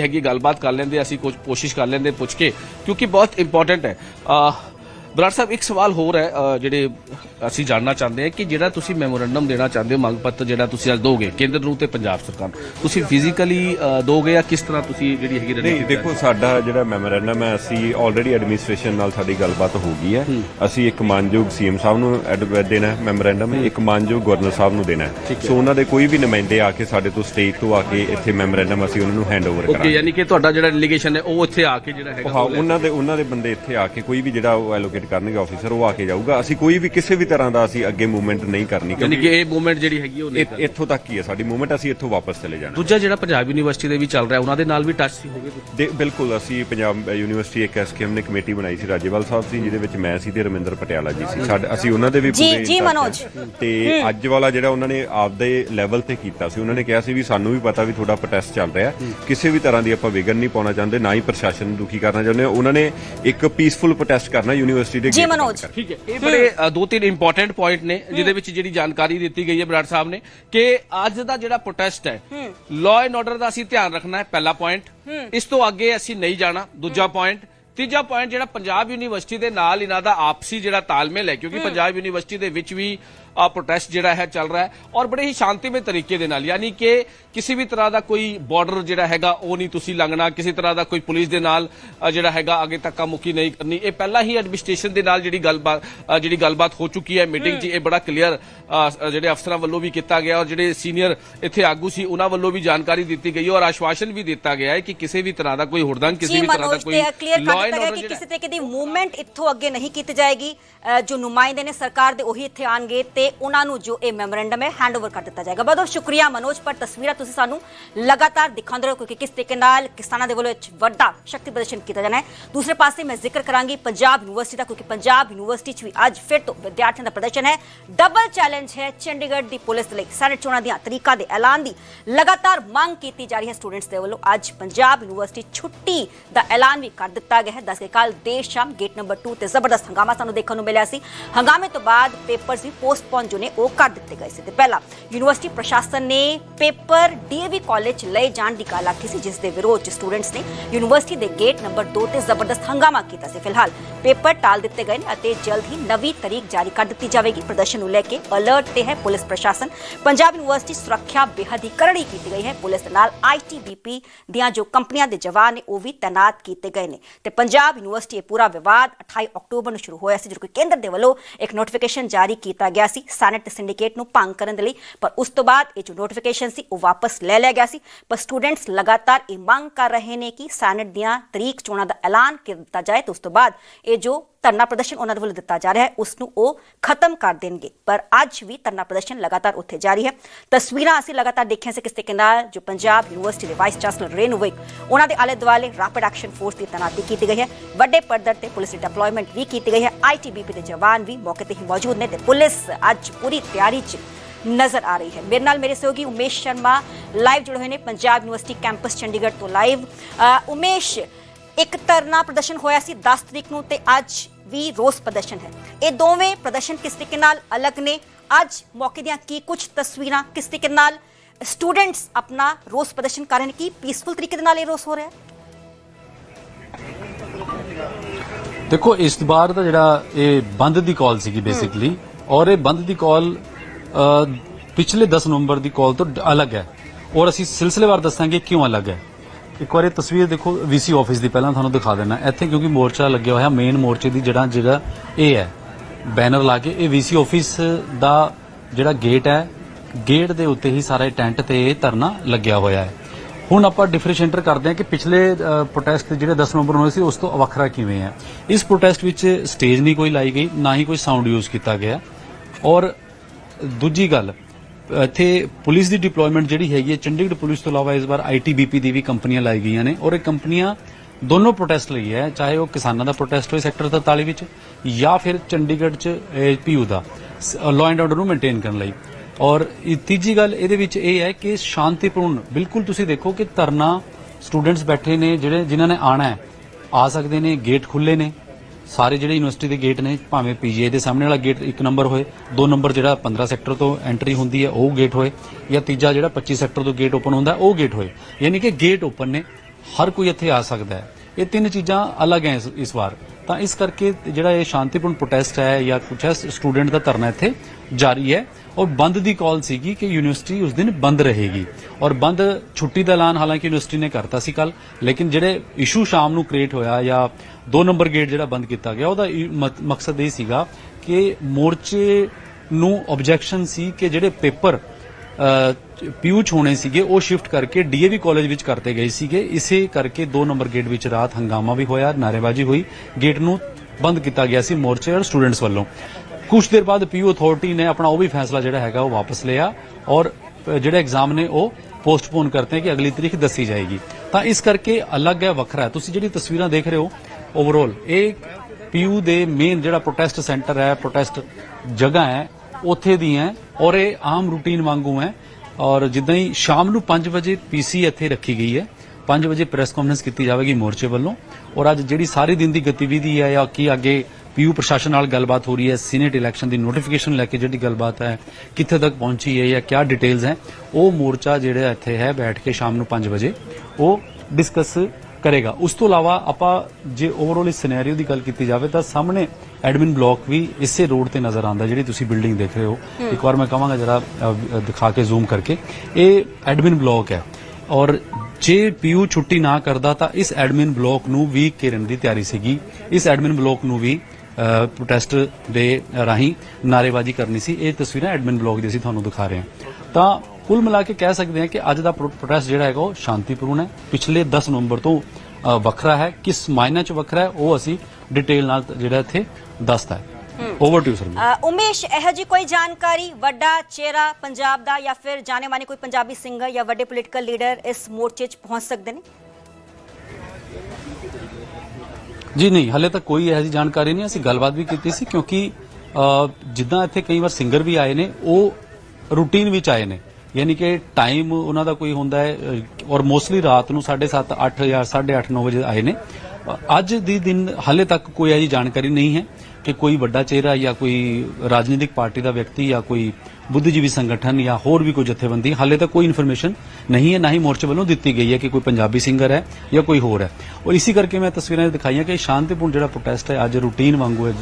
ਹੈਗੀ, ਗੱਲਬਾਤ ਕਰ ਲੈਂਦੇ, ਅਸੀਂ ਕੁਝ ਕੋਸ਼ਿਸ਼ ਕਰ ਲੈਂਦੇ ਪੁੱਛ ਕੇ, ਕਿਉਂਕਿ ਬਹੁਤ ਇੰਪੋਰਟੈਂਟ ਹੈ। ਬਰਾੜ ਸਾਹਿਬ ਇੱਕ ਸਵਾਲ ਹੋਰ ਹੈ ਜਿਹੜੇ ਅਸੀਂ ਜਾਣਨਾ ਚਾਹੁੰਦੇ ਹਾਂ ਕਿ ਜਿਹੜਾ ਤੁਸੀਂ ਮੈਮੋਰੰਡਮ ਦੇਣਾ ਚਾਹੁੰਦੇ ਹੋ ਮੰਗ ਪੱਤਰ ਜਿਹੜਾ ਤੁਸੀਂ ਅੱਜ ਦੋਗੇ ਕੇਂਦਰ ਨੂੰ ਤੇ ਪੰਜਾਬ ਸਰਕਾਰ ਨੂੰ ਤੁਸੀਂ ਫਿਜ਼ੀਕਲੀ ਦੋਗੇ ਜਾਂ ਕਿਸ ਤਰ੍ਹਾਂ ਤੁਸੀਂ ਜਿਹੜੀ ਹੈਗੀ ਨਹੀਂ ਦੇਖੋ ਸਾਡਾ ਜਿਹੜਾ ਮੈਮੋਰੈਂਡਮ ਹੈ ਅਸੀਂ ਆਲਰੇਡੀ ਐਡਮਿਨਿਸਟ੍ਰੇਸ਼ਨ ਨਾਲ ਸਾਡੀ ਗੱਲਬਾਤ ਹੋ ਗਈ ਹੈ। ਅਸੀਂ ਇੱਕ ਮਾਨਯੋਗ ਸੀਐਮ ਸਾਹਿਬ ਨੂੰ ਦੇਣਾ ਹੈ ਮੈਮੋਰੈਂਡਮ ਇੱਕ ਮਾਨਯੋਗ ਗਵਰਨਰ ਸਾਹਿਬ ਨੂੰ ਦੇਣਾ ਹੈ। ਸੋ ਉਹਨਾਂ ਦੇ ਕੋਈ ਵੀ ਨੁਮਾਇੰਦੇ ਆ ਕੇ ਸਾਡੇ ਤੋਂ ਸਟੇਟ ਤੋਂ ਆ ਕੇ ਇੱਥੇ ਮੈਮੋਰੈਂਡਮ ਅਸੀਂ ਉਹਨਾਂ ਨੂੰ ਹੈਂਡਓਵਰ ਓਕੇ ਕਰਾਂਗੇ। ਯਾਨੀ ਕਿ ਤੁਹਾਡਾ ਜਿਹੜਾ ਡੈਲੀਗੇਸ਼ਨ ਹੈ ਉਹ ਇੱਥੇ ਆ ਕੇ ਜਿਹੜਾ ਹੈਗਾ ਉਹਨਾਂ ਦੇ ਉਹਨਾਂ ਦੇ ਬੰਦੇ ਇੱਥੇ ਆ ਕੇ ਕੋਈ ਵੀ ਜਿਹੜਾ ਉਹ ਐਲੋਕੇਟ ਕਰਨਗੇ ਆਫੀਸਰ ਉਹ ਆ ਕੇ ਜਾਊਗਾ। ਅਸੀਂ ਕੋਈ ਵੀ ਕਿਸੇ ਵੀ ਤਰ੍ਹਾਂ ਦਾ ਅਸੀਂ ਅੱਗੇ ਮੂਵਮੈਂਟ ਨਹੀਂ ਕਰਨੀ ਯਾਨੀ ਕਿ ਇਹ ਮੂਵਮੈਂਟ ਜਿਹੜੀ ਹੈਗੀ ਉਹ ਨਹੀਂ ਇੱਥੋਂ ਤੱਕ ਹੀ ਹੈ ਸਾਡੀ ਮੂਵਮੈਂਟ ਅਸੀਂ ਇੱਥੋਂ ਵਾਪਸ ਚਲੇ ਜਾਣਾ। ਦੂਜਾ ਜਿਹੜਾ ਪੰਜਾਬ ਯੂਨੀਵਰਸਿਟੀ ਦੇ ਵੀ ਚੱਲ ਰਿਹਾ ਉਹਨਾਂ ਦੇ ਨਾਲ ਵੀ ਟੱਚ ਸੀ ਹੋਗੇ ਤੁਸੀਂ ਦੇ ਬਿਲਕੁਲ ਅਸੀਂ ਪੰਜਾਬ ਯੂਨੀਵਰਸਿਟੀ ਇੱਕ ਐਸਕੇਐਮ ਨੇ ਕਮੇਟੀ ਬਣਾਈ ਸੀ ਰਾਜੇਵਾਲ ਸਾਹਿਬ ਸੀ ਜਿਹਦੇ ਵਿੱਚ ਮੈਂ ਸੀ ਤੇ ਰਮਿੰਦਰ ਪਟਿਆਲਾ ਜੀ ਸੀ। ਸਾਡੇ ਅਸੀਂ ਉਹਨਾਂ ਦੇ ਵੀ ਜੀ- ਪੂਰੇ ਜੀ touch ਮਨੋਜ। ਹੈ। ਤੇ ਅੱਜ ਵਾਲਾ ਜਿਹੜਾ ਉਹਨਾਂ ਨੇ ਆਪਦੇ ਲੈਵਲ ਤੇ ਕੀਤਾ ਸੀ ਉਹਨਾਂ ਨੇ ਕਿਹਾ ਸੀ ਵੀ ਸਾਨੂੰ ਵੀ ਪਤਾ ਵੀ ਤੁਹਾਡਾ ਪ੍ਰੋਟੈਸਟ ਚੱਲ ਰਿਹਾ ਕਿਸੇ ਵੀ ਤਰ੍ਹਾਂ ਦੀ ਆਪਾਂ ਵਿਗਨ ਨਹੀਂ ਪਾਉਣਾ ਚਾਹੁੰਦੇ ਨਾ ਹੀ ਪ੍ਰਸ਼ਾਸਨ ਨੂੰ ਦੁਖੀ ਕਰਨਾ ਚਾਹੁੰਦੇ ਉਹਨਾਂ ਨੇ ਇੱਕ ਪੀਸਫੁਲ ਪ੍ਰੋਟੈਸਟ ਕਰਨਾ ਯੂਨੀਵਰਸਿਟੀ ਦੇ ਜੀ ਮਨੋਜ। ਠੀਕ ਹੈ। ਇਹ ਬੜੇ ਦੋ ਤਿੰਨ ਇੰਪੋਰਟੈਂਟ ਪੁਆਇੰਟ ਨੇ ਜਿਹਦੇ ਵਿੱਚ ਜਿਹੜੀ ਜਾਣਕਾਰੀ ਦਿੱਤੀ ਗਈ ਹੈ ਬਰਾੜ ਸਾਹਿਬ ਨੇ ਕਿ ਅੱਜ ਦਾ ਜਿਹੜਾ ਪ੍ਰੋਟੈਸਟ ਹੈ ਲਾਅ ਐਂਡ ਆਰਡਰ ਦਾ ਅਸੀਂ ਧਿਆਨ ਰੱਖਣਾ ਹੈ ਪਹਿਲਾ ਪੁਆਇੰਟ ਇਸ ਤੋਂ ਅੱਗੇ ਅਸੀਂ ਨਹੀਂ ਜਾਣਾ। ਦੂਜਾ ਪੁਆਇੰਟ ਤੀਜਾ ਪੁਆਇੰਟ ਜਿਹੜਾ ਪੰਜਾਬ ਯੂਨੀਵਰਸਿਟੀ ਦੇ ਨਾਲ ਇਹਨਾਂ ਦਾ ਆਪਸੀ ਜਿਹੜਾ ਤਾਲਮੇਲ ਹੈ ਕਿਉਂਕਿ ਪੰਜਾਬ ਯੂਨੀਵਰਸਿਟੀ ਦੇ ਵਿੱਚ ਵੀ ਪ੍ਰੋਟੈਸਟ ਜਿਹੜਾ ਹੈ ਚੱਲ ਰਿਹਾ ਹੈ ਔਰ ਬੜੇ ਹੀ ਸ਼ਾਂਤੀਮਈ ਤਰੀਕੇ ਦੇ ਨਾਲ ਯਾਨੀ ਕਿ ਕਿਸੇ ਵੀ ਤਰ੍ਹਾਂ ਦਾ ਕੋਈ ਬਾਰਡਰ ਜਿਹੜਾ ਹੈਗਾ ਉਹ ਨਹੀਂ ਤੁਸੀਂ ਲੰਘਣਾ ਕਿਸੇ ਤਰ੍ਹਾਂ ਦਾ ਕੋਈ ਪੁਲਿਸ ਦੇ ਨਾਲ ਜਿਹੜਾ ਹੈਗਾ ਅੱਗੇ ਧੱਕਾ ਮੁੱਕੀ ਨਹੀਂ ਕਰਨੀ। ਇਹ ਪਹਿਲਾਂ ਹੀ ਐਡਮਿਨਿਸਟ੍ਰੇਸ਼ਨ ਦੇ ਨਾਲ ਜਿਹੜੀ ਗੱਲਬਾਤ ਜਿਹੜੀ ਗੱਲਬਾਤ ਹੋ ਚੁੱਕੀ ਹੈ ਮੀਟਿੰਗ 'ਚ ਇਹ ਬੜਾ ਕਲੀਅਰ ਜਿਹੜੇ ਅਫਸਰਾਂ ਵੱਲੋਂ ਵੀ ਕੀਤਾ ਗਿਆ ਔਰ ਜਿਹੜੇ ਸੀਨੀਅਰ ਇੱਥੇ ਆਗੂ ਸੀ ਉਹਨਾਂ ਵੱਲੋਂ ਵੀ ਜਾਣਕਾਰੀ ਦਿੱਤੀ ਗਈ ਔਰ ਆਸ਼ਵਾਸਨ ਵੀ ਦਿੱਤਾ ਗਿਆ ਹੈ ਕਿ ਕਿਸੇ ਵੀ ਤਰ੍ਹਾਂ ਦਾ ਕੋਈ ਹੁੜਦੰਗ ਕਿਸੇ ਵੀ ਤਰ੍ਹਾਂ ਦਾ ਕੋਈ order ਕਿ ਜਿਹੜਾ ਕਿਸੇ ਤਰੀਕੇ ਦੀ ਮੂਵਮੈਂਟ ਇੱਥੋਂ ਅੱਗੇ ਨਹੀਂ ਕੀਤੀ ਜਾਏਗੀ ਜੋ ਨੁਮਾਇੰਦੇ ਨੇ ਸਰਕਾਰ ਦੇ ਉਹੀ ਇੱਥੇ ਆਣਗੇ ਤੇ ਉਹਨਾਂ ਨੂੰ ਜੋ ਇਹ ਮੈਮੋਰੈਂਡਮ ਹੈ ਹੈਂਡਓਵਰ ਕਰ ਦਿੱਤਾ ਜਾਏਗਾ। ਬਹੁਤ ਬਹੁਤ ਸ਼ੁਕਰੀਆ ਮਨੋਜ ਪਰ ਤਸਵੀਰਾਂ ਤੁਸੀਂ ਸਾਨੂੰ ਲਗਾਤਾਰ ਦਿਖਾਉਂਦੇ ਰਹੋ, ਕਿਉਂਕਿ ਕਿਸ ਤਰੀਕੇ ਨਾਲ ਕਿਸਾਨਾਂ ਦੇ ਵੱਲੋਂ ਇੱਕ ਵੱਡਾ ਸ਼ਕਤੀ ਪ੍ਰਦਰਸ਼ਨ ਕੀਤਾ ਜਾਣਾ ਹੈ। ਦੂਸਰੇ ਪਾਸੇ ਮੈਂ ਜ਼ਿਕਰ ਕਰਾਂਗੀ ਪੰਜਾਬ ਯੂਨੀਵਰਸਿਟੀ ਦਾ, ਕਿਉਂਕਿ ਪੰਜਾਬ ਯੂਨੀਵਰਸਿਟੀ 'ਚ ਵੀ ਅੱਜ ਫਿਰ ਤੋਂ ਵਿਦਿਆਰਥੀਆਂ ਦਾ ਪ੍ਰਦਰਸ਼ਨ ਹੈ। ਡਬਲ ਚੈਲੰਜ ਹੈ ਚੰਡੀਗੜ੍ਹ ਦੀ ਪੁਲਿਸ ਲਈ। ਸੈਨੇਟ ਚੋਣਾਂ ਦੀਆਂ ਤਰੀਕਾਂ ਦੇ ਐਲਾਨ ਦੀ ਲਗਾਤਾਰ ਮੰਗ ਕੀਤੀ ਜਾ ਰਹੀ ਹੈ ਸਟੂਡੈਂਟਸ ਦੇ ਵੱਲੋਂ। ਅੱਜ ਪੰਜਾਬ ਯੂਨੀਵਰਸਿਟੀ ਛੁੱਟੀ ਦਾ ਐਲਾਨ ਵੀ ਕਰ ਦਿੱਤਾ ਗਿਆ ਹੈ। ਦੱਸ ਕੇ ਕੱਲ ਦੇਰ ਸ਼ਾਮ ਗੇਟ ਨੰਬਰ 2 ਤੇ ਜ਼ਬਰਦਸਤ ਹੰਗਾਮਾ ਸਾਨੂੰ ਦੇਖਣ ਨੂੰ ਮਿਲਿਆ ਸੀ। ਹੰਗਾਮੇ ਤੋਂ ਬਾਅਦ ਪੇਪਰਸ ਵੀ ਪੋਸਟਪੋਨ ਜੋ ਨੇ ਉਹ ਕਰ ਦਿੱਤੇ ਗਏ ਸੀ। ਤੇ ਪਹਿਲਾਂ ਯੂਨੀਵਰਸਿਟੀ ਪ੍ਰਸ਼ਾਸਨ ਨੇ ਪੇਪਰ ਡੀਏਵੀ ਕਾਲਜ ਲਏ ਜਾਣ ਦੀ ਗੱਲ ਆਖੀ ਸੀ, ਜਿਸ ਦੇ ਵਿਰੋਧ ਚ ਸਟੂਡੈਂਟਸ ਨੇ ਯੂਨੀਵਰਸਿਟੀ ਦੇ ਗੇਟ ਨੰਬਰ 2 ਤੇ ਜ਼ਬਰਦਸਤ ਹੰਗਾਮਾ ਕੀਤਾ ਸੀ। ਫਿਲਹਾਲ ਪੇਪਰ ਟਾਲ ਦਿੱਤੇ ਗਏ ਨੇ ਅਤੇ ਜਲਦ ਹੀ ਨਵੀਂ ਤਾਰੀਖ ਜਾਰੀ ਕਰ ਦਿੱਤੀ ਜਾਵੇਗੀ। ਪ੍ਰਦਰਸ਼ਨ ਨੂੰ ਲੈ ਕੇ ਅਲਰਟ ਤੇ ਹੈ ਪੁਲਿਸ ਪ੍ਰਸ਼ਾਸਨ। ਪੰਜਾਬ ਯੂਨੀਵਰਸਿਟੀ ਸੁਰੱਖਿਆ ਬੇਹੱਦ ਹੀ ਕਰੜੀ ਕੀਤੀ ਗਈ ਹੈ। ਪੁਲਿਸ ਦੇ ਨਾਲ ਆਈਟੀਬੀਪੀ ਦੀਆਂ ਜੋ ਕੰਪਨੀਆਂ ਦੇ ਜਵਾਨ ਨੇ, ਉਹ ਵੀ ਤਾਇਨਾਤ ਕੀਤੇ ਗਏ ਨੇ। ਤੇ ਪੰਜਾਬ ਯੂਨੀਵਰਸਿਟੀ ਇਹ ਪੂਰਾ ਵਿਵਾਦ 28 ਅਕਤੂਬਰ ਨੂੰ ਸ਼ੁਰੂ ਹੋਇਆ ਸੀ, ਜਦੋਂ ਕਿ ਕੇਂਦਰ ਦੇ ਵੱਲੋਂ ਇੱਕ ਨੋਟੀਫਿਕੇਸ਼ਨ ਜਾਰੀ ਕੀਤਾ ਗਿਆ ਸੀ ਸੈਨੇਟ ਤੇ ਸਿੰਡੀਕੇਟ ਨੂੰ ਭੰਗ ਕਰਨ ਦੇ ਲਈ, ਪਰ ਉਸ ਤੋਂ ਬਾਅਦ ਇਹ ਜੋ ਨੋਟੀਫਿਕੇਸ਼ਨ ਸੀ, ਉਹ ਵਾਪਸ ਲੈ ਲਿਆ ਗਿਆ ਸੀ। ਪਰ ਸਟੂਡੈਂਟਸ ਲਗਾਤਾਰ ਇਹ ਮੰਗ ਕਰ ਰਹੇ ਨੇ ਕਿ ਸੈਨੇਟ ਦੀਆਂ ਤਰੀਕ ਚੋਣਾਂ ਦਾ ਐਲਾਨ ਕਰ ਜਾਏ ਤੇ ਉਸ ਤੋਂ ਬਾਅਦ ਇਹ ਜੋ ਧਰਨਾ ਪ੍ਰਦਰਸ਼ਨ ਉਹਨਾਂ ਵੱਲੋਂ ਦਿੱਤਾ ਜਾ ਰਿਹਾ ਹੈ। ਉਸ ਨੂੰ ਉਹ ਖਤਮ ਕਰ ਦੇਣਗੇ। ਪਰ ਅੱਜ ਵੀ ਧਰਨਾ ਪ੍ਰਦਰਸ਼ਨ ਲਗਾਤਾਰ ਉੱਥੇ ਜਾਰੀ ਹੈ। ਤਸਵੀਰਾਂ ਅਸੀਂ ਲਗਾਤਾਰ ਦੇਖੀਆਂ ਸੀ ਕਿਸ ਤਰੀਕੇ ਨਾਲ ਜੋ ਪੰਜਾਬ ਯੂਨੀਵਰਸਿਟੀ ਦੇ ਵਾਈਸ ਚਾਂਸਲਰ ਰੇਨੂ ਉਹਨਾਂ ਦੇ ਆਲੇ ਦੁਆਲੇ ਰੈਪਿਡ ਐਕਸ਼ਨ ਫੋਰਸ ਦੀ ਤੈਨਾਤੀ ਕੀਤੀ ਗਈ ਹੈ। ਵੱਡੇ ਪੱਧਰ ਤੇ ਪੁਲਿਸ ਦੀ ਡਿਪਲੋਇਮੈਂਟ ਵੀ ਕੀਤੀ ਗਈ ਹੈ। ਆਈਟੀਬੀਪੀ ਦੇ ਜਵਾਨ ਵੀ ਮੌਕੇ ਤੇ ਹੀ ਮੌਜੂਦ ਨੇ ਤੇ ਪੁਲਿਸ ਅੱਜ ਪੂਰੀ ਤਿਆਰੀ 'ਚ ਨਜ਼ਰ ਆ ਰਹੀ ਹੈ। ਮੇਰੇ ਨਾਲ ਮੇਰੇ ਸਹਿਯੋਗੀ ਉਮੇਸ਼ ਸ਼ਰਮਾ ਲਾਈਵ ਜੁੜੇ ਹੋਏ ਨੇ। ਪੰਜਾਬ ਯੂਨੀਵਰਸਿਟੀ ਕੈਂਪਸ ਚੰਡੀਗੜ੍ਹ ਤੋਂ ਲਾਈਵ ਉਮੇਸ਼ ਇੱਕ ਧਰਨਾ ਪ੍ਰਦਰਸ਼ਨ ਹੋਇਆ ਸੀ 10 ਤਰੀਕ ਨੂੰ ਤੇ ਅੱਜ ਵੀ ਰੋਸ ਪ੍ਰਦਰਸ਼ਨ ਹੈ। ਇਹ ਦੋਵੇਂ ਪ੍ਰਦਰਸ਼ਨ ਕਿਸ ਤਰੀਕੇ ਨਾਲ ਅਲੱਗ ਨੇ? ਅੱਜ ਮੌਕੇ ਦੀਆਂ ਕੀ ਕੁਝ ਤਸਵੀਰਾਂ ਕਿਸ ਤਰੀਕੇ ਨਾਲ ਸਟੂਡੈਂਟਸ ਆਪਣਾ ਰੋਸ ਪ੍ਰਦਰਸ਼ਨ ਕਰ ਰਹੇ ਨੇ ਕੀ ਪੀਸਫੁਲ ਤਰੀਕੇ ਦੇ ਨਾਲ ਇਹ ਰੋਸ ਹੋ ਰਿਹਾ ਹੈ? ਦੇਖੋ ਇਸ ਵਾਰ ਦਾ ਜਿਹੜਾ ਇਹ ਬੰਦ ਦੀ ਕਾਲ ਸੀਗੀ ਬੇਸਿਕਲੀ ਔਰ ਇਹ ਬੰਦ ਦੀ ਕਾਲ ਪਿਛਲੇ 10 ਨਵੰਬਰ ਦੀ ਕਾਲ ਤੋਂ ਅਲੱਗ ਹੈ। ਔਰ ਅਸੀਂ ਸਿਲਸਿਲੇਵਾਰ ਦੱਸਾਂਗੇ ਕਿਉਂ ਅਲੱਗ ਹੈ। ਇੱਕ ਵਾਰ ਇਹ ਤਸਵੀਰ ਦੇਖੋ ਵੀਸੀ ਆਫਿਸ ਦੀ ਪਹਿਲਾਂ ਤੁਹਾਨੂੰ ਦਿਖਾ ਦੇਣਾ ਇੱਥੇ ਕਿਉਂਕਿ ਮੋਰਚਾ ਲੱਗਿਆ ਹੋਇਆ ਮੇਨ ਮੋਰਚੇ ਦੀ ਜਿਹੜਾ ਜਿਹੜਾ ਇਹ ਹੈ ਬੈਨਰ ਲਾ ਕੇ। ਇਹ ਵੀਸੀ ਆਫਿਸ ਦਾ ਜਿਹੜਾ ਗੇਟ ਹੈ ਗੇਟ ਦੇ ਉੱਤੇ ਹੀ ਸਾਰੇ ਟੈਂਟ ਤੇ ਇਹ ਧਰਨਾ ਲੱਗਿਆ ਹੋਇਆ ਹੈ। ਹੁਣ ਆਪਾਂ ਡਿਫਰੈਂਸ਼ੀਏਟਰ ਕਰਦੇ ਹਾਂ ਕਿ ਪਿਛਲੇ ਪ੍ਰੋਟੈਸਟ ਜਿਹੜੇ 10 ਨਵੰਬਰ ਨੂੰ ਹੋਏ ਸੀ, ਉਸ ਤੋਂ ਵੱਖਰਾ ਕਿਵੇਂ ਹੈ। ਇਸ ਪ੍ਰੋਟੈਸਟ ਵਿੱਚ ਸਟੇਜ ਨਹੀਂ ਕੋਈ ਲਾਈ ਗਈ, ਨਾ ਹੀ ਕੋਈ ਸਾਊਂਡ ਯੂਜ਼ ਕੀਤਾ ਗਿਆ। ਔਰ ਦੂਜੀ ਗੱਲ ਇੱਥੇ ਪੁਲਿਸ ਦੀ ਡਿਪਲੋਇਮੈਂਟ ਜਿਹੜੀ ਹੈਗੀ ਹੈ, ਚੰਡੀਗੜ੍ਹ ਪੁਲਿਸ ਤੋਂ ਇਲਾਵਾ ਇਸ ਵਾਰ ਆਈਟੀਬੀਪੀ ਦੀ ਵੀ ਕੰਪਨੀਆਂ ਲਾਈ ਗਈਆਂ ਨੇ ਔਰ ਇਹ ਕੰਪਨੀਆਂ ਦੋਨੋਂ ਪ੍ਰੋਟੈਸਟ ਲਈ ਹੈ, ਚਾਹੇ ਉਹ ਕਿਸਾਨਾਂ ਦਾ ਪ੍ਰੋਟੈਸਟ ਹੋਏ ਸੈਕਟਰ 43 ਵਿੱਚ ਜਾਂ ਫਿਰ ਚੰਡੀਗੜ੍ਹ 'ਚ ਪੀਯੂ ਦਾ ਲਾਅ ਐਂਡ ਆਰਡਰ ਨੂੰ ਮੇਨਟੇਨ ਕਰਨ ਲਈ। ਔਰ ਤੀਜੀ ਗੱਲ ਇਹਦੇ ਵਿੱਚ ਇਹ ਹੈ ਕਿ ਸ਼ਾਂਤੀਪੂਰਨ, ਬਿਲਕੁਲ ਤੁਸੀਂ ਦੇਖੋ ਕਿ ਧਰਨਾ ਸਟੂਡੈਂਟਸ ਬੈਠੇ ਨੇ ਜਿਹੜੇ, ਜਿਨ੍ਹਾਂ ਨੇ ਆਣਾ ਹੈ, ਆ ਸਕਦੇ ਨੇ ਗੇਟ ਖੁੱਲੇ ਨੇ। ਸਾਰੇ ਜਿਹੜੇ ਯੂਨੀਵਰਸਿਟੀ ਦੇ ਗੇਟ ਨੇ, ਭਾਵੇਂ ਪੀਜੀਆਈ ਦੇ ਸਾਹਮਣੇ ਵਾਲਾ ਗੇਟ ਇੱਕ ਨੰਬਰ ਹੋਏ, ਦੋ ਨੰਬਰ ਜਿਹੜਾ 15 ਸੈਕਟਰ ਤੋਂ ਐਂਟਰੀ ਹੁੰਦੀ ਹੈ, ਉਹ ਗੇਟ ਹੋਏ, ਜਾਂ ਤੀਜਾ ਜਿਹੜਾ 25 ਸੈਕਟਰ ਤੋਂ ਗੇਟ ਓਪਨ ਹੁੰਦਾ, ਉਹ ਗੇਟ ਹੋਏ। ਯਾਨੀ ਕਿ ਗੇਟ ਓਪਨ ਨੇ, ਹਰ ਕੋਈ ਇੱਥੇ ਆ ਸਕਦਾ ਹੈ। ਇਹ ਤਿੰਨ ਚੀਜ਼ਾਂ ਅਲੱਗ ਹੈ ਇਸ ਵਾਰ। ਤਾਂ ਇਸ ਕਰਕੇ ਜਿਹੜਾ ਇਹ ਸ਼ਾਂਤੀਪੂਰਨ ਪ੍ਰੋਟੈਸਟ ਹੈ ਜਾਂ ਕੁਝ ਹੈ ਸਟੂਡੈਂਟ ਦਾ ਧਰਨਾ ਇੱਥੇ ਜਾਰੀ ਹੈ ਔਰ ਬੰਦ ਦੀ ਕਾਲ ਸੀਗੀ ਕਿ ਯੂਨੀਵਰਸਿਟੀ ਉਸ ਦਿਨ ਬੰਦ ਰਹੇਗੀ ਔਰ ਬੰਦ ਛੁੱਟੀ ਦਾ ਐਲਾਨ ਹਾਲਾਂਕਿ ਯੂਨੀਵਰਸਿਟੀ ਨੇ ਕਰਤਾ ਸੀ ਕੱਲ ਲੇਕਿਨ ਜਿਹੜੇ ਇਸ਼ੂ ਸ਼ਾਮ ਨੂੰ ਕ੍ਰੀਏਟ ਹੋਇਆ ਜਾਂ ਦੋ ਨੰਬਰ ਗੇਟ ਜਿਹੜਾ ਬੰਦ ਕੀਤਾ ਗਿਆ, ਉਹਦਾ ਮਕਸਦ ਇਹ ਸੀਗਾ ਕਿ ਮੋਰਚੇ ਨੂੰ ਆਬਜੈਕਸ਼ਨ ਸੀ ਕਿ ਜਿਹੜੇ ਪੇਪਰ ਪੀਯੂ ਹੋਣੇ ਸੀਗੇ, ਉਹ ਸ਼ਿਫਟ ਕਰਕੇ ਡੀਏਵੀ ਕਾਲਜ ਵਿੱਚ ਕਰਤੇ ਗਏ ਸੀਗੇ। ਇਸੇ ਕਰਕੇ 2 ਨੰਬਰ ਗੇਟ ਵਿੱਚ ਰਾਤ ਹੰਗਾਮਾ ਵੀ ਹੋਇਆ ਨਾਰੇਬਾਜ਼ੀ ਹੋਈ। ਗੇਟ ਨੂੰ ਬੰਦ ਕੀਤਾ ਗਿਆ ਸੀ ਮੋਰਚੇ ਔਰ ਸਟੂਡੈਂਟਸ ਵੱਲੋਂ। ਕੁਝ ਦੇਰ ਬਾਅਦ ਪੀਯੂ ਅਥਾਰਟੀ ਨੇ ਆਪਣਾ ਉਹ ਵੀ ਫੈਸਲਾ ਜਿਹੜਾ ਹੈਗਾ, ਉਹ ਵਾਪਸ ਲਿਆ ਔਰ ਜਿਹੜੇ ਐਗਜ਼ਾਮ ਨੇ ਉਹ ਪੋਸਟਪੋਨ ਕਰਤੇ ਕਿ ਅਗਲੀ ਤਰੀਕ ਦੱਸੀ ਜਾਏਗੀ। ਤਾਂ ਇਸ ਕਰਕੇ ਅਲੱਗ ਹੈ, ਵੱਖਰਾ ਹੈ। ਤੁਸੀਂ ਜਿਹੜੀ ਤਸਵੀਰਾਂ ਦੇਖ ਰਹੇ ਹੋ ਓਵਰਆਲ ਇਹ ਪੀਯੂ ਦੇ ਮੇਨ ਜਿਹੜਾ ਪ੍ਰੋਟੈਸਟ ਸੈਂਟਰ ਹੈ ਪ੍ਰੋਟੈਸਟ ਜਗ੍ਹਾ ਹੈ ਉੱਥੇ ਦੀ ਹੈ ਔਰ ਇਹ ਆਮ ਰੂਟੀਨ ਵਾਂਗੂ ਹੈ ਔਰ ਜਿੱਦਾਂ ਹੀ ਸ਼ਾਮ ਨੂੰ 5 ਵਜੇ ਪੀਸੀ ਇੱਥੇ ਰੱਖੀ ਗਈ ਹੈ। 5 ਵਜੇ ਪ੍ਰੈਸ ਕਾਨਫਰੰਸ ਕੀਤੀ ਜਾਵੇਗੀ ਮੋਰਚੇ ਵੱਲੋਂ ਔਰ ਅੱਜ ਜਿਹੜੀ ਸਾਰੇ ਦਿਨ ਦੀ ਗਤੀਵਿਧੀ ਹੈ ਜਾਂ ਕੀ ਅੱਗੇ ਪੀਯੂ ਪ੍ਰਸ਼ਾਸਨ ਨਾਲ ਗੱਲਬਾਤ ਹੋ ਰਹੀ ਹੈ ਸੀਨੇਟ ਇਲੈਕਸ਼ਨ ਦੀ ਨੋਟੀਫਿਕੇਸ਼ਨ ਲੈ ਕੇ ਜਿਹੜੀ ਗੱਲਬਾਤ ਹੈ, ਕਿੱਥੇ ਤੱਕ ਪਹੁੰਚੀ ਹੈ ਜਾਂ ਕਿਆ ਡਿਟੇਲਸ ਹੈ, ਉਹ ਮੋਰਚਾ ਜਿਹੜਾ ਇੱਥੇ ਹੈ ਬੈਠ ਕੇ ਸ਼ਾਮ ਨੂੰ 5 ਵਜੇ, ਉਹ ਡਿਸਕਸ ਕਰੇਗਾ। ਉਸ ਤੋਂ ਇਲਾਵਾ ਆਪਾਂ ਜੇ ਓਵਰਆਲ ਇਸ ਸਿਨੈਰੀਓ ਦੀ ਗੱਲ ਕੀਤੀ ਜਾਵੇ ਤਾਂ ਸਾਹਮਣੇ ਐਡਮਿਨ ਬਲਾਕ ਵੀ ਇਸੇ ਰੋਡ ਤੇ ਨਜ਼ਰ ਆਉਂਦਾ ਜਿਹੜੀ ਤੁਸੀਂ ਬਿਲਡਿੰਗ ਦੇਖ ਰਹੇ ਹੋ। ਇੱਕ ਵਾਰ ਮੈਂ ਕਹਾਂਗਾ ਜਰਾ ਦਿਖਾ ਕੇ ਜ਼ੂਮ ਕਰਕੇ। ਇਹ ਐਡਮਿਨ ਬਲਾਕ ਹੈ। ਔਰ ਜੇ ਪੀਯੂ ਛੁੱਟੀ ਨਾ ਕਰਦਾ ਤਾਂ ਇਸ ਐਡਮਿਨ ਬਲਾਕ ਨੂੰ ਵੀ ਘੇਰਨ ਦੀ ਤਿਆਰੀ ਸੀਗੀ। ਇਸ ਐਡਮਿਨ ਬਲਾਕ ਨੂੰ ਵੀ ਪ੍ਰੋਟੈਸਟ ਦੇ ਰਾਹੀਂ ਨਾਰੇਬਾਜ਼ੀ ਕਰਨੀ ਸੀ। ਇਹ ਤਸਵੀਰਾਂ ਐਡਮਿਨ ਬਲਾਕ ਦੀ ਅਸੀਂ ਤੁਹਾਨੂੰ ਦਿਖਾ ਰਹੇ ਹਾਂ। ਤਾਂ ਕੁੱਲ ਮਿਲਾ ਕੇ ਕਹਿ ਸਕਦੇ ਹਾਂ ਕਿ ਅੱਜ ਦਾ ਪ੍ਰੋਟੈਸਟ ਜਿਹੜਾ ਹੈਗਾ ਉਹ ਸ਼ਾਂਤੀਪੂਰਨ ਹੈ। ਪਿਛਲੇ 10 ਨਵੰਬਰ ਤੋਂ ਵੱਖਰਾ ਹੈ। ਕਿਸ ਮਾਇਨੇ ਚ ਵੱਖਰਾ ਹੈ ਉਹ ਅਸੀਂ ਡਿਟੇਲ ਨਾਲ ਜਿਹੜਾ ਇੱਥੇ ਦੱਸਦਾ ਹੈ। ਓਵਰ ਟੂ ਸਰ ਉਮੇਸ਼ ਇਹੋ ਜੀ ਕੋਈ ਜਾਣਕਾਰੀ ਵੱਡਾ ਚਿਹਰਾ ਪੰਜਾਬ ਦਾ ਜਾਂ ਫਿਰ ਜਾਣੇ ਮਾਨੇ ਕੋਈ ਪੰਜਾਬੀ ਸਿੰਗਰ ਜਾਂ ਵੱਡੇ ਪੋਲੀਟੀਕਲ ਲੀਡਰ ਇਸ ਮੋਰਚੇ 'ਚ ਪਹੁੰਚ ਸਕਦੇ ਨੇ? ਜੀ ਨਹੀਂ ਹਲੇ ਤੱਕ ਕੋਈ ਇਹੋ ਜਿਹੀ ਜਾਣਕਾਰੀ ਨਹੀਂ। ਅਸੀਂ ਗੱਲਬਾਤ ਵੀ ਕੀਤੀ ਸੀ ਕਿਉਂਕਿ ਜਿੱਦਾਂ ਇੱਥੇ ਕਈ ਵਾਰ ਸਿੰਗਰ ਵੀ ਆਏ ਨੇ ਉਹ ਰੂਟੀਨ ਵਿੱਚ ਆਏ ਨੇ। ਯਾਨੀ ਕਿ ਟਾਈਮ ਉਹਨਾਂ ਦਾ ਕੋਈ ਹੁੰਦਾ ਹੈ ਔਰ ਮੋਸਟਲੀ ਰਾਤ ਨੂੰ 7:30 8 ਜਾਂ 8:30 9 ਵਜੇ ਆਏ ਨੇ। ਅੱਜ ਦੀ ਦਿਨ ਹਲੇ ਤੱਕ ਕੋਈ ਇਹੋ ਜਿਹੀ ਜਾਣਕਾਰੀ ਨਹੀਂ ਹੈ ਕਿ ਕੋਈ ਵੱਡਾ ਚਿਹਰਾ ਜਾਂ ਕੋਈ ਰਾਜਨੀਤਿਕ ਪਾਰਟੀ ਦਾ ਵਿਅਕਤੀ ਜਾਂ ਕੋਈ ਬੁੱਧੀਜੀਵੀ ਸੰਗਠਨ ਜਾਂ ਹੋਰ ਵੀ ਕੋਈ ਜਥੇਬੰਦੀ ਹਾਲੇ ਤੱਕ ਕੋਈ ਇਨਫੋਰਮੇਸ਼ਨ ਨਹੀਂ ਹੈ ਨਾ ਹੀ ਮੋਰਚੇ ਵੱਲੋਂ ਦਿੱਤੀ ਗਈ ਹੈ ਕਿ ਕੋਈ ਪੰਜਾਬੀ ਸਿੰਗਰ ਹੈ ਜਾਂ ਕੋਈ ਹੋਰ ਹੈ। ਔਰ ਇਸੇ ਕਰਕੇ ਮੈਂ ਤਸਵੀਰਾਂ ਦਿਖਾਈਆਂ ਕਿ ਸ਼ਾਂਤੀਪੂਰਨ ਜਿਹੜਾ ਪ੍ਰੋਟੈਸਟ ਹੈ ਅੱਜ ਰੂਟੀਨ ਵਾਂਗੂ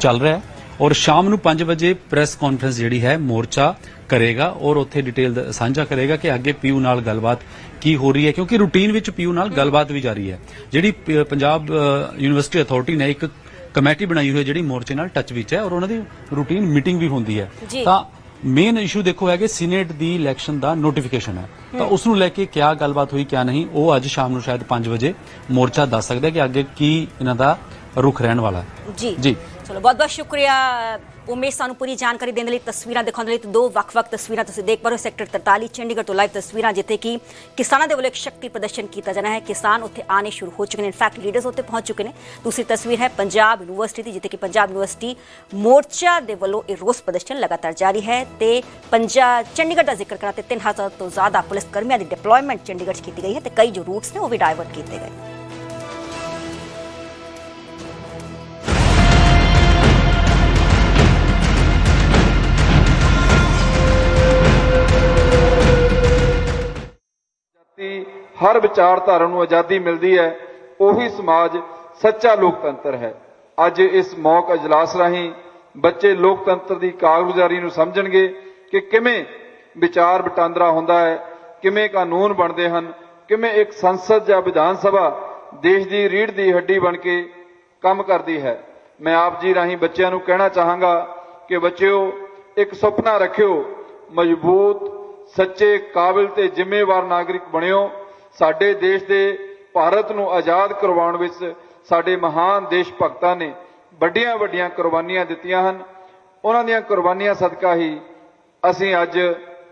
ਚੱਲ ਰਿਹਾ ਹੈ। ਔਰ ਸ਼ਾਮ ਨੂੰ 5 ਵਜੇ ਪ੍ਰੈਸ ਕਾਨਫਰੰਸ ਜਿਹੜੀ ਹੈ ਮੋਰਚਾ ਕਰੇਗਾ ਔਰ ਉੱਥੇ ਡਿਟੇਲ ਸਾਂਝਾ ਕਰੇਗਾ ਕਿ ਅੱਗੇ ਪੀਯੂ ਨਾਲ ਗੱਲਬਾਤ ਕੀ ਹੋ ਰਹੀ ਹੈ ਕਿਉਂਕਿ ਰੂਟੀਨ ਵਿੱਚ ਪੀਯੂ ਨਾਲ ਗੱਲਬਾਤ ਵੀ ਜਾਰੀ ਹੈ। ਜਿਹੜੀ ਪੰਜਾਬ ਯੂਨੀਵਰਸਿਟੀ ਅਥਾਰਟੀ ਨੇ ਇੱਕ ਕਮੇਟੀ ਬਣਾਈ ਹੋਈ ਹੈ ਜਿਹੜੀ ਮੋਰਚੇ ਨਾਲ ਟੱਚ ਵਿੱਚ ਹੈ ਔਰ ਉਹਨਾਂ ਦੀ ਰੂਟੀਨ ਮੀਟਿੰਗ ਵੀ ਹੁੰਦੀ ਹੈ। ਤਾਂ ਮੇਨ ਇਸ਼ੂ ਦੇਖੋ ਹੈ ਕਿ ਸੀਨੇਟ ਦੀ ਇਲੈਕਸ਼ਨ ਦਾ ਨੋਟੀਫਿਕੇਸ਼ਨ ਹੈ। ਤਾਂ ਉਸ ਨੂੰ ਲੈ ਕੇ ਕਿਆ ਗੱਲਬਾਤ ਹੋਈ ਕਿਆ ਨਹੀਂ ਉਹ ਅੱਜ ਸ਼ਾਮ ਨੂੰ ਸ਼ਾਇਦ 5 ਵਜੇ ਮੋਰਚਾ ਦੱਸ ਸਕਦਾ ਹੈ ਕਿ ਅੱਗੇ ਕੀ ਇਹਨਾਂ ਦਾ ਰੁਖ ਰਹਿਣ ਵਾਲਾ ਹੈ। ਜੀ। ਜੀ। ਚਲੋ, ਬਹੁਤ ਬਹੁਤ ਸ਼ੁਕਰੀਆ ਉਮੇਸ਼ ਸਾਨੂੰ ਪੂਰੀ ਜਾਣਕਾਰੀ ਦੇਣ ਦੇ ਲਈ, ਤਸਵੀਰਾਂ ਦਿਖਾਉਣ ਲਈ ਦੋ ਵੱਖ-ਵੱਖ ਤਸਵੀਰਾਂ ਤੁਸੀਂ ਦੇਖ ਪਾ ਰਹੇ ਹੋ। ਸੈਕਟਰ 43 ਚੰਡੀਗੜ੍ਹ ਤੋਂ ਲਾਈਵ ਤਸਵੀਰਾਂ, ਜਿੱਥੇ ਕਿ ਕਿਸਾਨਾਂ ਦੇ ਵੱਲੋਂ ਇੱਕ ਸ਼ਕਤੀ ਪ੍ਰਦਰਸ਼ਨ ਕੀਤਾ ਜਾਣਾ ਹੈ। ਕਿਸਾਨ ਉੱਥੇ ਆਣੇ ਸ਼ੁਰੂ ਹੋ ਚੁੱਕੇ ਨੇ। ਇਨਫੈਕਟ ਲੀਡਰਸ ਉੱਥੇ ਪਹੁੰਚ ਚੁੱਕੇ ਨੇ। ਦੂਸਰੀ ਤਸਵੀਰ ਹੈ ਪੰਜਾਬ ਯੂਨੀਵਰਸਿਟੀ ਦੀ, ਜਿੱਥੇ ਕਿ ਪੰਜਾਬ ਯੂਨੀਵਰਸਿਟੀ ਮੋਰਚਾ ਦੇ ਵੱਲੋਂ ਇਹ ਰੋਸ ਪ੍ਰਦਰਸ਼ਨ ਲਗਾਤਾਰ ਜਾਰੀ ਹੈ। ਤੇ ਪੰਜਾਬ, ਚੰਡੀਗੜ੍ਹ ਦਾ ਜ਼ਿਕਰ ਕਰਾਂ ਤੇ 3000 ਤੋਂ ਜ਼ਿਆਦਾ ਪੁਲਿਸ ਕਰਮੀਆਂ ਦੀ ਡਿਪਲੋਇਮੈਂਟ ਚੰਡੀਗੜ੍ਹ 'ਚ ਕੀਤੀ ਗਈ ਹੈ ਤੇ ਕਈ ਜੋ ਰੂਟਸ ਨੇ ਉਹ ਵੀ ਡਾਇਵਰਟ ਕੀਤੇ ਗਏ ਹਰ ਵਿਚਾਰਧਾਰਾ ਨੂੰ ਆਜ਼ਾਦੀ ਮਿਲਦੀ ਹੈ, ਉਹੀ ਸਮਾਜ ਸੱਚਾ ਲੋਕਤੰਤਰ ਹੈ। ਅੱਜ ਇਸ ਮੌਕ ਅਜਲਾਸ ਰਾਹੀਂ ਬੱਚੇ ਲੋਕਤੰਤਰ ਦੀ ਕਾਰਗੁਜ਼ਾਰੀ ਨੂੰ ਸਮਝਣਗੇ ਕਿ ਕਿਵੇਂ ਵਿਚਾਰ ਵਟਾਂਦਰਾ ਹੁੰਦਾ ਹੈ, ਕਿਵੇਂ ਕਾਨੂੰਨ ਬਣਦੇ ਹਨ, ਕਿਵੇਂ ਇੱਕ ਸੰਸਦ ਜਾਂ ਵਿਧਾਨ ਸਭਾ ਦੇਸ਼ ਦੀ ਰੀੜ ਦੀ ਹੱਡੀ ਬਣ ਕੇ ਕੰਮ ਕਰਦੀ ਹੈ। ਮੈਂ ਆਪ ਜੀ ਰਾਹੀਂ ਬੱਚਿਆਂ ਨੂੰ ਕਹਿਣਾ ਚਾਹਾਂਗਾ ਕਿ ਬੱਚਿਓ, ਇੱਕ ਸੁਪਨਾ ਰੱਖਿਓ, ਮਜ਼ਬੂਤ, ਸੱਚੇ, ਕਾਬਿਲ ਤੇ ਜ਼ਿੰਮੇਵਾਰ ਨਾਗਰਿਕ ਬਣਿਓ। ਸਾਡੇ ਦੇਸ਼ ਦੇ ਭਾਰਤ ਨੂੰ ਆਜ਼ਾਦ ਕਰਵਾਉਣ ਵਿੱਚ ਸਾਡੇ ਮਹਾਨ ਦੇਸ਼ ਭਗਤਾਂ ਨੇ ਵੱਡੀਆਂ ਵੱਡੀਆਂ ਕੁਰਬਾਨੀਆਂ ਦਿੱਤੀਆਂ ਹਨ। ਉਹਨਾਂ ਦੀਆਂ ਕੁਰਬਾਨੀਆਂ ਸਦਕਾ ਹੀ ਅਸੀਂ ਅੱਜ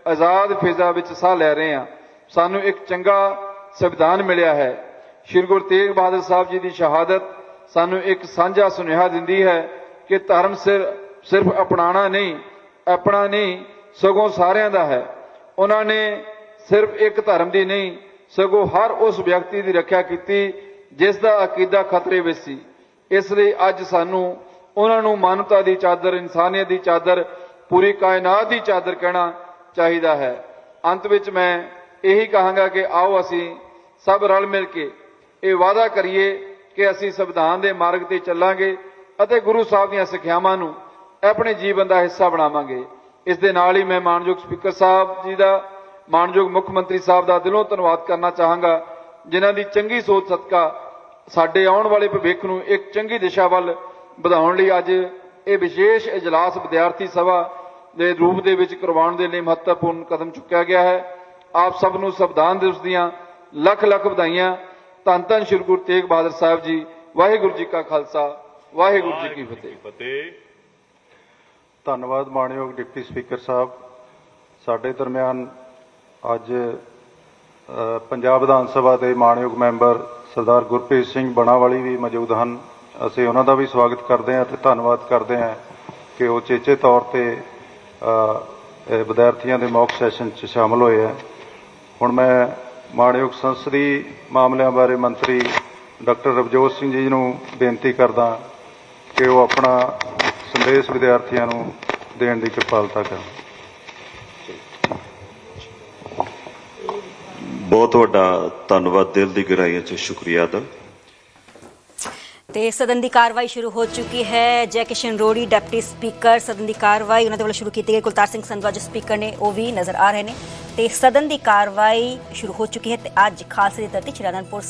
ਆਜ਼ਾਦ ਫਿਜ਼ਾ ਵਿੱਚ ਸਾਹ ਲੈ ਰਹੇ ਹਾਂ। ਸਾਨੂੰ ਇੱਕ ਚੰਗਾ ਸੰਵਿਧਾਨ ਮਿਲਿਆ ਹੈ। ਸ਼੍ਰੀ ਗੁਰੂ ਤੇਗ ਬਹਾਦਰ ਸਾਹਿਬ ਜੀ ਦੀ ਸ਼ਹਾਦਤ ਸਾਨੂੰ ਇੱਕ ਸਾਂਝਾ ਸੁਨੇਹਾ ਦਿੰਦੀ ਹੈ ਕਿ ਧਰਮ ਸਿਰ, ਸਿਰਫ ਅਪਣਾਣਾ ਨਹੀਂ, ਆਪਣਾ ਨਹੀਂ, ਸਗੋਂ ਸਾਰਿਆਂ ਦਾ ਹੈ। ਉਹਨਾਂ ਨੇ ਸਿਰਫ ਇੱਕ ਧਰਮ ਦੀ ਨਹੀਂ ਸਗੋਂ ਹਰ ਉਸ ਵਿਅਕਤੀ ਦੀ ਰੱਖਿਆ ਕੀਤੀ, ਜਿਸ ਦਾ ਅਕੀਦਾ ਖਤਰੇ ਵਿੱਚ ਸੀ। ਇਸ ਲਈ ਅੱਜ ਸਾਨੂੰ ਉਹਨਾਂ ਨੂੰ ਮਾਨਵਤਾ ਦੀ ਚਾਦਰ, ਇਨਸਾਨੀਅਤ ਦੀ ਚਾਦਰ, ਪੂਰੀ ਕਾਇਨਾਤ ਦੀ ਚਾਦਰ ਕਹਿਣਾ ਚਾਹੀਦਾ ਹੈ। ਅੰਤ ਵਿੱਚ ਮੈਂ ਇਹੀ ਕਹਾਂਗਾ ਕਿ ਆਓ ਅਸੀਂ ਸਭ ਰਲ ਮਿਲ ਕੇ ਇਹ ਵਾਅਦਾ ਕਰੀਏ ਕਿ ਅਸੀਂ ਸੰਵਿਧਾਨ ਦੇ ਮਾਰਗ ਤੇ ਚੱਲਾਂਗੇ ਅਤੇ ਗੁਰੂ ਸਾਹਿਬ ਦੀਆਂ ਸਿੱਖਿਆਵਾਂ ਨੂੰ ਆਪਣੇ ਜੀਵਨ ਦਾ ਹਿੱਸਾ ਬਣਾਵਾਂਗੇ। ਇਸ ਦੇ ਨਾਲ ਹੀ ਮੈਂ ਮਾਨਯੋਗ ਸਪੀਕਰ ਸਾਹਿਬ ਜੀ ਦਾ ਮਾਨਯੋਗ ਮੁੱਖ ਮੰਤਰੀ ਸਾਹਿਬ ਦਾ ਦਿਲੋਂ ਧੰਨਵਾਦ ਕਰਨਾ ਚਾਹਾਂਗਾ ਜਿਨ੍ਹਾਂ ਦੀ ਚੰਗੀ ਸੋਚ ਸਦਕਾ ਸਾਡੇ ਆਉਣ ਵਾਲੇ ਭਵਿੱਖ ਨੂੰ ਇੱਕ ਚੰਗੀ ਦਿਸ਼ਾ ਵੱਲ ਵਧਾਉਣ ਲਈ ਅੱਜ ਇਹ ਵਿਸ਼ੇਸ਼ ਇਜਲਾਸ ਵਿਦਿਆਰਥੀ ਸਭਾ ਦੇ ਰੂਪ ਦੇ ਵਿੱਚ ਕਰਵਾਉਣ ਦੇ ਲਈ ਮਹੱਤਵਪੂਰਨ ਕਦਮ ਚੁੱਕਿਆ ਗਿਆ ਹੈ। ਆਪ ਸਭ ਨੂੰ ਸੰਵਿਧਾਨ ਦਿਵਸ ਦੀਆਂ ਲੱਖ ਲੱਖ ਵਧਾਈਆਂ। ਧੰਨ ਧੰਨ ਸ਼੍ਰੀ ਗੁਰੂ ਤੇਗ ਬਹਾਦਰ ਸਾਹਿਬ ਜੀ ਵਾਹਿਗੁਰੂ ਜੀ ਕਾ ਖਾਲਸਾ ਵਾਹਿਗੁਰੂ ਜੀ ਕੀ ਫਤਿਹ। ਫਤਿਹ। ਧੰਨਵਾਦ ਮਾਣਯੋਗ ਡਿਪਟੀ ਸਪੀਕਰ ਸਾਹਿਬ। ਸਾਡੇ ਦਰਮਿਆਨ ਅੱਜ ਪੰਜਾਬ ਵਿਧਾਨ ਸਭਾ ਦੇ ਮਾਣਯੋਗ ਮੈਂਬਰ ਸਰਦਾਰ ਗੁਰਪ੍ਰੀਤ ਸਿੰਘ ਬਣਾਵਾਲੀ ਵੀ ਮੌਜੂਦ ਹਨ। ਅਸੀਂ ਉਹਨਾਂ ਦਾ ਵੀ ਸਵਾਗਤ ਕਰਦੇ ਹਾਂ ਤੇ ਧੰਨਵਾਦ ਕਰਦੇ ਹਾਂ ਕਿ ਉਹ ਚੇਚੇ ਤੌਰ ਤੇ ਵਿਦਿਆਰਥੀਆਂ ਦੇ ਮੌਕ ਸੈਸ਼ਨ 'ਚ ਸ਼ਾਮਲ ਹੋਏ ਹੈ। ਹੁਣ ਮੈਂ ਮਾਣਯੋਗ ਸੰਸਦੀ ਮਾਮਲਿਆਂ ਬਾਰੇ ਮੰਤਰੀ ਡਾਕਟਰ ਰਵਜੋਤ ਸਿੰਘ ਜੀ ਨੂੰ ਬੇਨਤੀ ਕਰਦਾ ਕਿ ਉਹ ਆਪਣਾ ਸੰਦੇਸ਼ ਵਿਦਿਆਰਥੀਆਂ ਨੂੰ ਦੇਣ ਦੀ ਕਿਰਪਾਲਤਾ ਕਰਨ। ਬਹੁਤ ਵੱਡਾ ਧੰਨਵਾਦ ਦਿਲ ਦੀ ਗਹਿਰਾਈਆਂ ਚ ਸ਼ੁਕਰੀਆ ਦਾ ਤੇ ਸਦਨ ਦੀ ਕਾਰਵਾਈ ਸ਼ੁਰੂ ਹੋ ਚੁੱਕੀ ਹੈ। ਜੈ ਕਿਸ਼ਨ ਰੋੜੀ, ਡਿਪਟੀ ਸਪੀਕਰ, ਸਦਨ ਦੀ ਕਾਰਵਾਈ, ਉਹਨਾਂ ਦੇ ਵੱਲੋਂ ਸ਼ੁਰੂ ਕੀਤੀ ਗਈ। ਕੁਲਤਾਰ ਸਿੰਘ ਸੰਧਵਾ ਜੋ ਸਪੀਕਰ ਨੇ, ਉਹ ਵੀ ਨਜ਼ਰ ਆ ਰਹੇ ਨੇ। ਤੇ ਸਦਨ ਦੀ ਕਾਰਵਾਈ ਸ਼ੁਰੂ ਹੋ ਚੁੱਕੀ ਹੈ ਤੇ ਅੱਜ ਖਾਲਸੇ ਦੀ ਧਰਤੀ ਸ਼੍ਰੀ ਅਨੰਦਪੁਰ